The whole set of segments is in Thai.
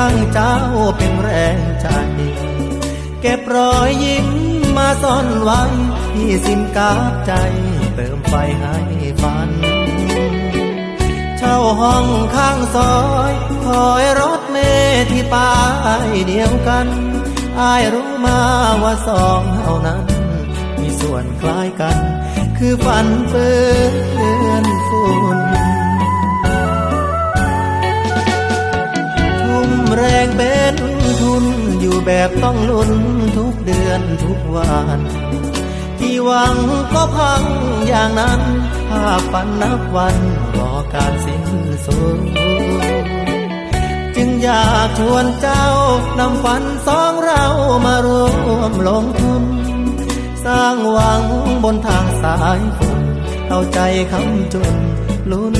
ตั้งเจ้าเป็นแรงใจ เก็บรอยยิ้มมาซ่อนไว้ที่สินกาบใจ เติมไฟให้ฝัน เช่าห้องข้างซอยคอยรถเมลที่ป้ายเดียวกันอายรู้มาว่าสองเท่านั้น มีส่วนคล้ายกัน คือฝันเปื้อนฝุ่น แบบต้องลุ้นทุกเดือนทุกวันที่หวังก็พังอย่างนั้นภาพฝันนับวันรอการสิ้นสุดจึงอยากชวนเจ้านำฝันสองเรามารวมลงทุน สร้างหวังบนทางสายฝนเข้าใจคำจนลุ้น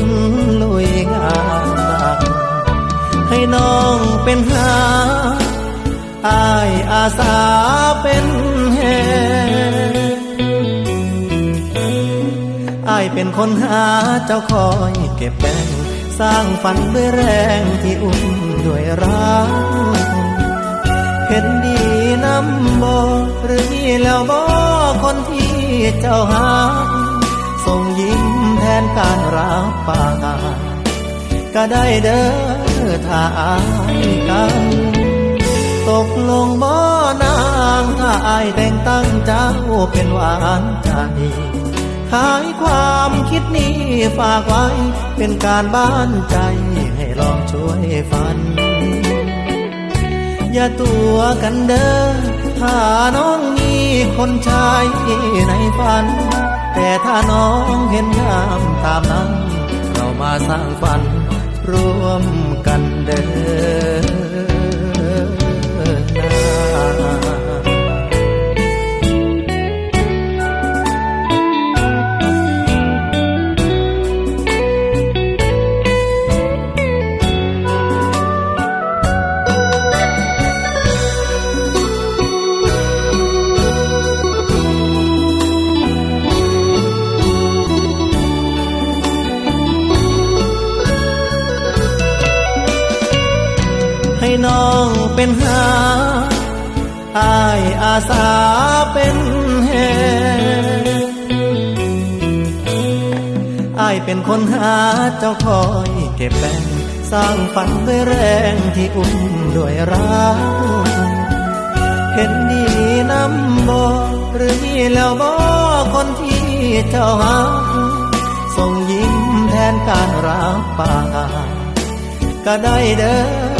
ลุยงานหนักให้น้องเป็นหา อายอาสาเป็นแหอายเป็นคนหาเจ้าคอยเก็บแบงสร้างฝันด้วยแรงที่อุ้มด้วยรักเห็นดีนำบอหรือมีแล้วบอคนที่เจ้าหาส่งยิ้มแทนการรับปากก็ได้เด้อถ้าอายกัน ตกลงบ่นางถ้าอายแต่งตั้งเจ้าเป็นหวานใจขายความคิดนี้ฝากไว้ เป็นการบ้านใจให้ลองช่วยฝัน อย่าตัวกันเด้อถ้าน้องมีคนชายในฝัน แต่ถ้าน้องเห็นงามตามนั้น เรามาสร้างฝันร่วมกันเด้อ น้องเป็นหาอายอาสาเป็นแหอายเป็นคนหาเจ้าคอยเก็บแบ่งสร้างฝันด้วยแรงที่อุ้มด้วยรักเห็นดีน้ำบอหรือมีแล้วบอคนที่เจ้าหาส่งยิ้มแทนการรับปากก็ได้เด้อ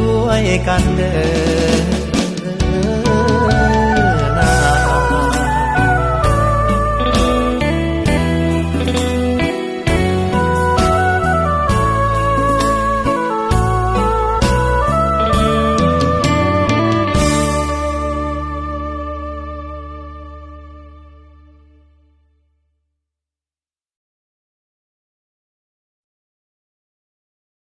ช่วยกันเด้อ